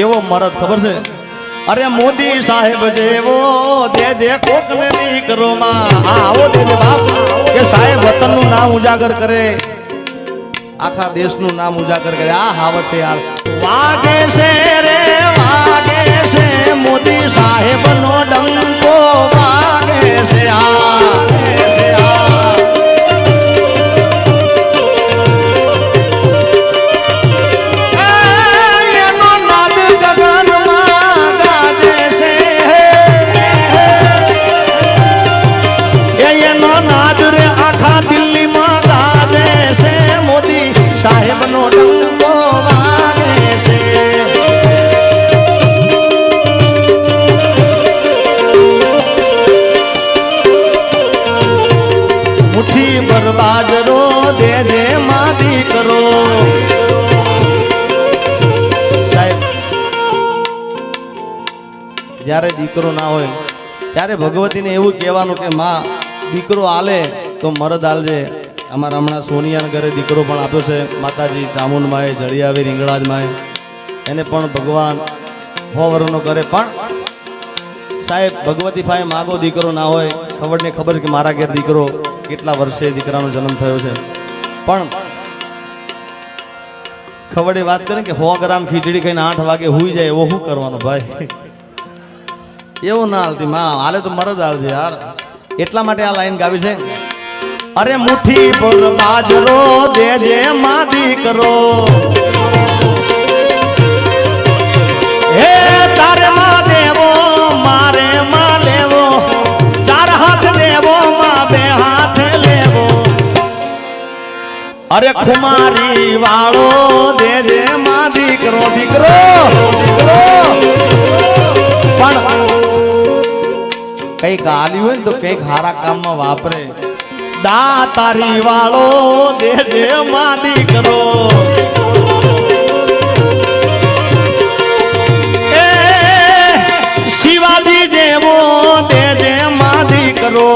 કેવો મરદ, ખબર છે? અરે મોદી સાહેબ જેવો દેજે કોકને દીકરો માં આવો દેજે બાપ, કે સાહેબ વતનનું નામ ઉજાગર કરે. આખા દેશનું નામ ઉજાગર કરે. આ હાવત છે યાર વાગે છે રે, વાગે છે મોદી સાહેબ નો ડંકો. વાગે છે આ. જ્યારે દીકરો ના હોય, ત્યારે ભગવતીને એવું કહેવાનું કે, માં, દીકરો આલે તો મરદ આલજે. અમારા હમણાં સોનિયાના ઘરે દીકરો પણ આપ્યો છે, માતાજી ચામુંડમાએ જળિયાવી રીંગણાજમાએ એને પણ ભગવાન હો વરનો કરે. પણ સાહેબ, ભગવતી ભાઈ માગો દીકરો ના હોય, ખબરને ખબર કે મારા ઘેર દીકરો કેટલા વર્ષે દીકરાનો જન્મ થયો છે. પણ ખવડે વાત કરે કે સો ગ્રામ ખીચડી ખાઈને આઠ વાગે હુઈ જાય, એવો શું કરવાનો ભાઈ? એવું ના હાલતી, માં, હાલે તો મરદ હાલશે યાર. એટલા માટે આ લાઈન ગાવી છે. અરે મુઠ્ઠી પર બાજરો દેજે માં દીકરો. હે તારે માં દેવો, મારે માં લેવો. ચાર હાથ દેવો, માં બે હાથ લેવો. અરે ખુમારી વાળો દેજે કંઈક આલી હોય ને તો કંઈક હારા કામમાં વાપરે. દા તારી વાળો દેજે માં દીકરો. શિવાજી જેવો દેજે માં દીકરો.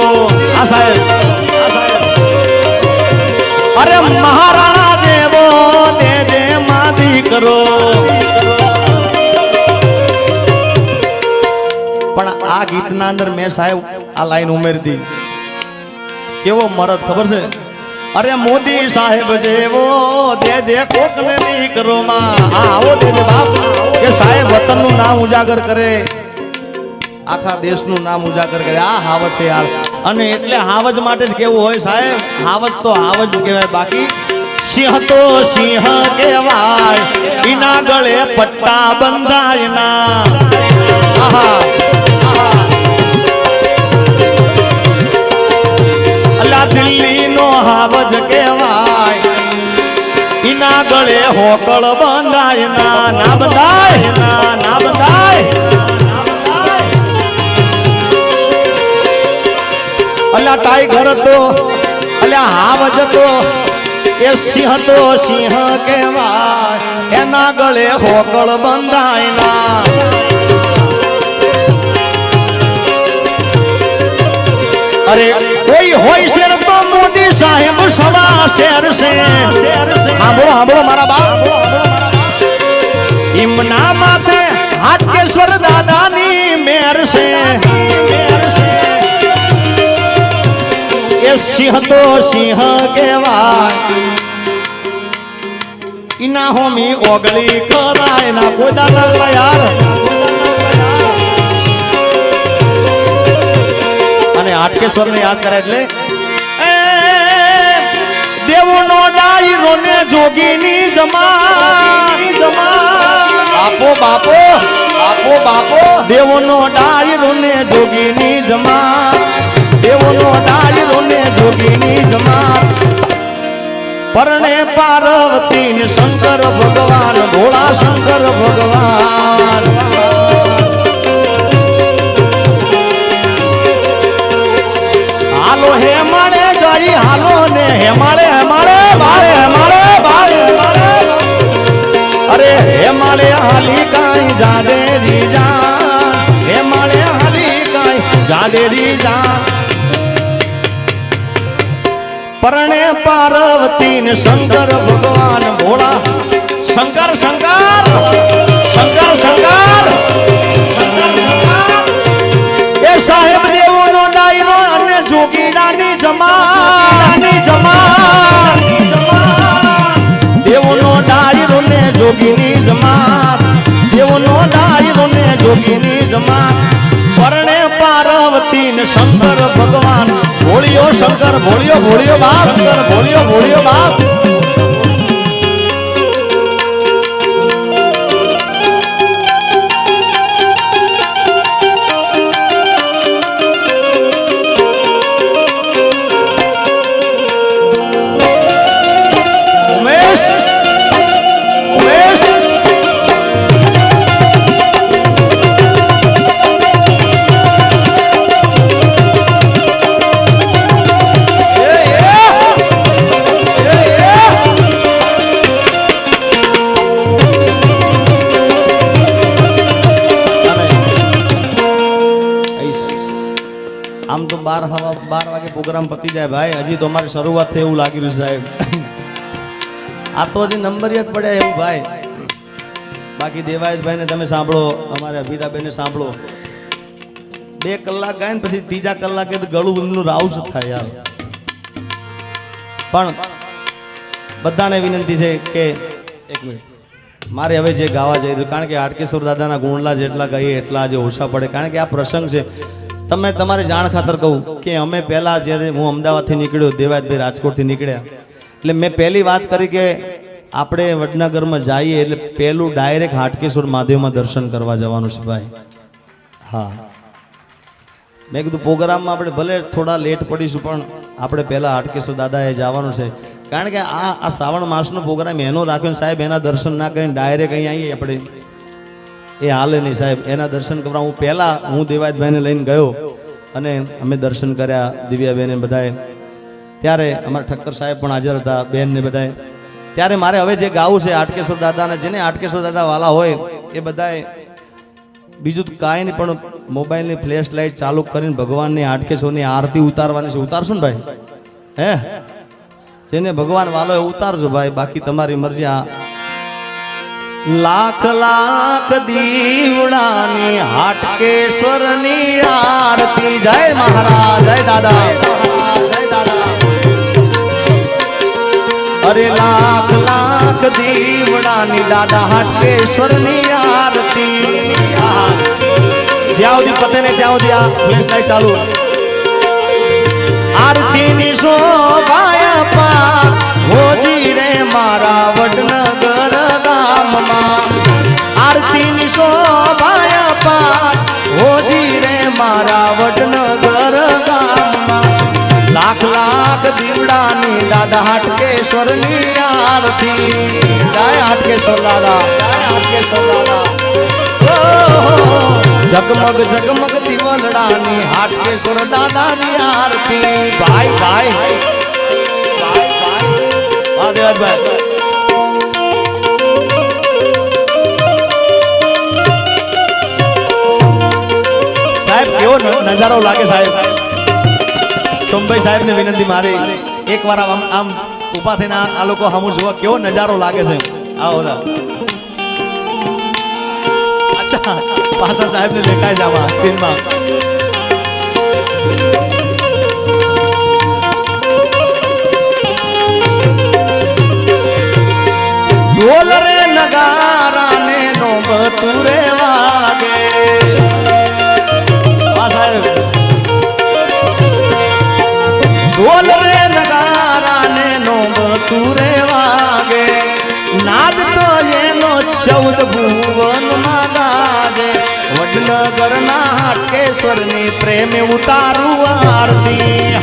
આ સાહેબ. અરે મહારાણા ગીતના અંદર મેં સાહેબ આ લાઈન ઉમેરી દી કેવો મરદ, ખબર છે? અરે મોદી સાહેબ જેવો દેજે કોકને દીકરો માં આવો દેજે બાપ કે સાહેબ વતનનું નામ ઉજાગર કરે. આખા દેશનું નામ ઉજાગર કરે. આ હાવજ છે યાર. અને એટલે હાવજ માટે જ કેવું હોય સાહેબ? હાવજ તો હાવજ કહેવાય. બાકી સિંહ તો સિંહ કહેવાય. એના ગળે પટ્ટા બંધાય ના ગળે હોકળ બંધાય, ના ના બંધાય, ના ના બંધાય. અલ્યા ટાઈગર તો અલ્યા હા તો એ સિંહ તો સિંહ કહેવાય, એના ગળે હોકળ બંધાય, ના. અરે સવા શેર છે સાંભળો સાંભળો મારા બાપ. હિમના માથે હાટકેશ્વર દાદાની મેર એ સિંહ તો સિંહ કહેવાય. ઈના હોમી ઓગળી કરાય. ના, કોઈ દાદા યાર અને હાટકેશ્વર ને યાદ કરે એટલે દેવનો રોને જોગીની જમા બાપો બાપો બાપો બાપો. દેવોનો ડાળી રોને જોગીની જમા. દેવોનો ડાળી રોને જોગીની જમા. પરણે પાર્વતી ને શંકર ભગવાન ભોળા શંકર ભગવાન. હાલો હેમાળે હાલો ને હે હે માળે માળે અરે, હે માળે હાલી કાઈ જાડે રી જાન હે માળે હાલી કાઈ જાડે રી જાન પરણે પાર્વતી ને શંકર ભગવાન ભોળા શંકર શંકર! જોગીની જમાત. એવો નો ડાયરો ને જોગીની જમાત. પરણે પાર્વતી ને શંકર ભગવાન. ભોળિયો શંકર, ભોળ્યો, ભોળિયો બાપ, શંકર, ભોળિયો ભોળિયો બાપ. પ્રોગ્રામ પતી જાય. ભાઈ, હજી તો અમારે શરૂઆત થઈ એવું લાગી રહ્યું સાહેબ. આ તો હજી નંબર જ પડે એવું, ભાઈ. બાકી દેવાયતભાઈ ને તમે સાંભળો, અમારે અભિતાબેન સાંભળો. બે કલાક ગાય ને પછી ત્રીજા કલાકે ગળું એમનું રાઉસ થાય યાર. પણ બધાને વિનંતી છે કે એક મિનિટ. મારે હવે જે ગાવા જઈ રહ્યું, કારણ કે હાટકેશ્વર દાદાના ગુણલા જેટલા કહીએ એટલા આજે ઓછા પડે. કારણ કે આ પ્રસંગ છે તમે તમારી જાણ ખાતર કહું કે અમે પહેલા જ્યારે હું અમદાવાદથી નીકળ્યો, દેવાયતભાઈ રાજકોટથી નીકળ્યા, એટલે મેં પહેલી વાત કરી કે આપણે વડનગરમાં જઈએ એટલે પહેલું ડાયરેક્ટ હાટકેશ્વર મહાદેવમાં દર્શન કરવા જવાનું છે ભાઈ. હા. મેં કીધું પ્રોગ્રામમાં આપણે ભલે થોડા લેટ પડીશું, પણ આપણે પહેલાં હાટકેશ્વર દાદાએ જવાનું છે. કારણ કે આ આ શ્રાવણ માસનો પ્રોગ્રામ એનો રાખ્યો સાહેબ, એના દર્શન ના કરીને ડાયરેક્ટ અહીંયા આવીએ આપણે. એ હાલે નહીં સાહેબ. એના દર્શન કરવા હું પહેલાં હું દેવાયતભાઈને લઈને ગયો અને અમે દર્શન કર્યા દિવ્યાબેને બધાએ. ત્યારે અમારા ઠક્કર સાહેબ પણ હાજર હતા, બેનને બધાએ. ત્યારે મારે હવે જે ગાવું છે આટકેશ્વર દાદાના, જેને આટકેશ્વર દાદા વાલા હોય, એ બધાએ બીજું કાંઈ નહીં, પણ મોબાઈલની ફ્લેશ લાઇટ ચાલુ કરીને ભગવાનની આટકેશ્વરની આરતી ઉતારવાની છે. ઉતારશું ને ભાઈ? હે? જેને ભગવાન વાલો એ ઉતારજો ભાઈ. બાકી તમારી મરજી આ લાખ લાખ દીવડાની હાટકેશ્વરની આરતી. જય મહારાજ, જય દાદા. જય દાદા અરે લાખ લાખ દીવડાની દાદા હાટકેશ્વરની આરતી. જ્યાં સુધી પતે ને ત્યાં સુધી આ ચાલુ. આરતીની હાટકેશ્વરની આરતી જય હાટકેશ્વર દાદા જય હાટકેશ્વર દાદા ઓહો, ઝગમગ ઝગમગ દિવલડાની હાટકેશ્વર દાદાની આરતી ભાઈ ભાઈ ભાઈ ભાઈ વાહ દેવાજભાઈ સાહેબ કેવો ન- નજારો લાગે સાહેબ સોમભાઈ સાહેબ ને વિનંતી મારી એકવાર આમ આમ ઊભા થઈને આ લોકો સામુ જોવા કેવો નજારો લાગે છે. આવો દા અચ્છા, પાછળ સાહેબ ને દેખાય છે આમાં સ્ક્રીનમાં. પ્રેમે ઉતારું આરતી.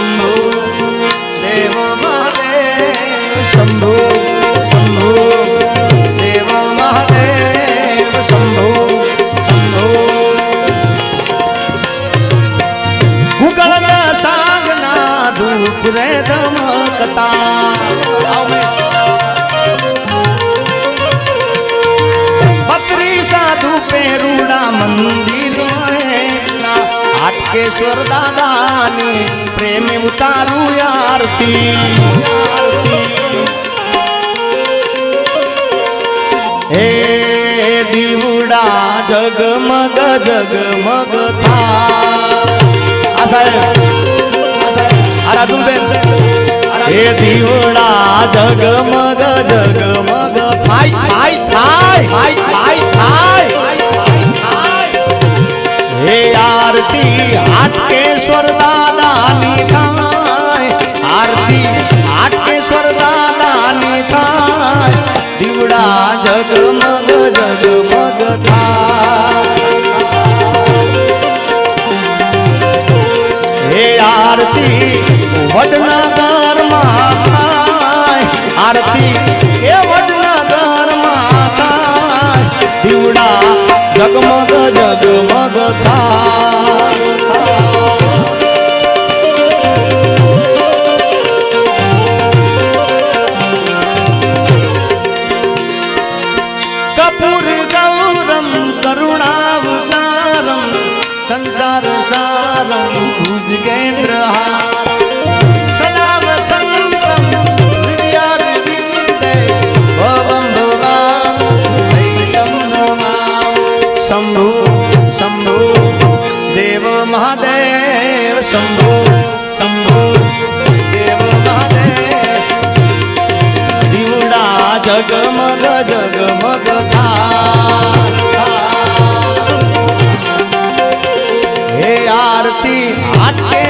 શંભો દેવ મહાદેવ શંભો શંભો દેવ મહાદેવ શંભો શંભો ઉગળના સાગના ધૂપ રે ધમકતા પત્રી હે દીવડા જગમગ જગમગ થા. આ સાહેબ, આ રાજુલબેન હે દીવડા જગમગ જગમગ થાય થાય થાય થાય થાય હે આરતી હાટકેશ્વર દાદાની વડનગરમાં શંભુ શંભુ દેવ મહાદેવ દીવડા જગમગ જગમગ થાય હે આરતી આટે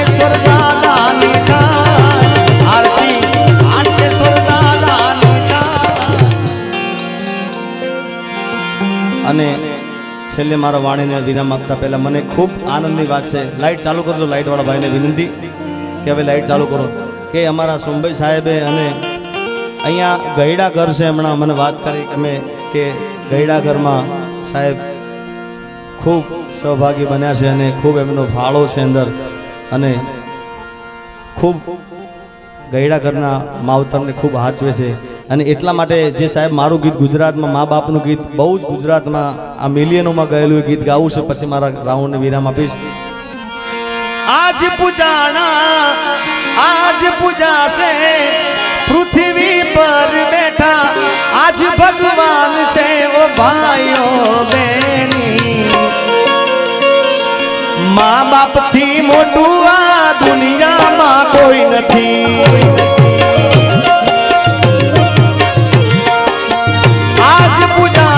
દાદાની થાય આરતી આટે દાદાની થાય અને છેલ્લે મારા વાણીને વિરામ આપતા પહેલાં મને ખૂબ આનંદની વાત છે. લાઇટ ચાલુ કરજો લાઇટવાળા ભાઈને વિનંતી કે હવે લાઇટ ચાલુ કરો. કે અમારા સુંબઈ સાહેબે અને અહીંયા ગયડા ઘર છે હમણાં મને વાત કરી અમે કે ગયડા ઘરમાં સાહેબ ખૂબ સહભાગી બન્યા છે અને ખૂબ એમનો ફાળો છે અંદર. અને ખૂબ ગયડા ઘરના માવતરને ખૂબ હાચવે છે. અને એટલા માટે જે સાહેબ મારું ગીત ગુજરાતમાં મા બાપનું ગીત, બહુ જ ગુજરાતમાં આ મિલિયનોમાં ગયેલું એ ગીત ગાવું છે, પછી મારા રાઉન્ડને વિરામ આપીશ. આજ પૂજાણા, આજ પૂજા છે પૃથ્વી પર બેઠા, આજ ભગવાન છે ઓ ભાઈઓ બેની મા બાપથી મોટું આ દુનિયામાં કોઈ નથી. આજ પૂજાણા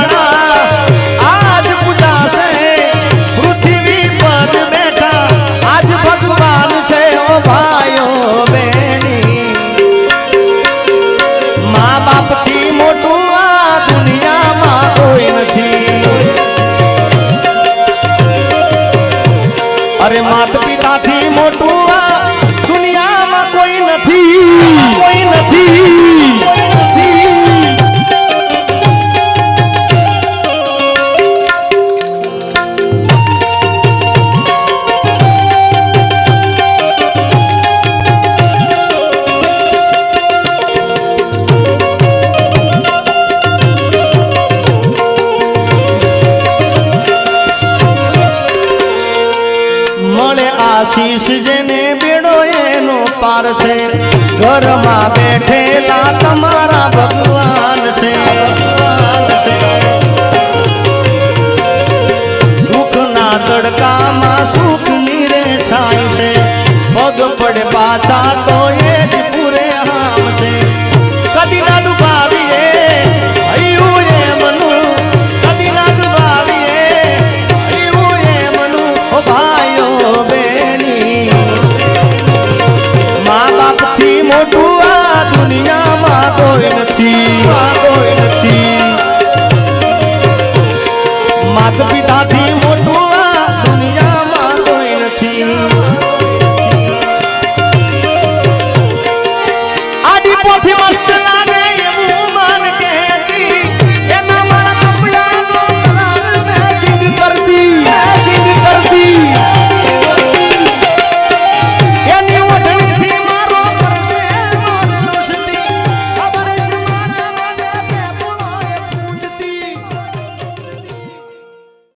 તમારા ભગવાન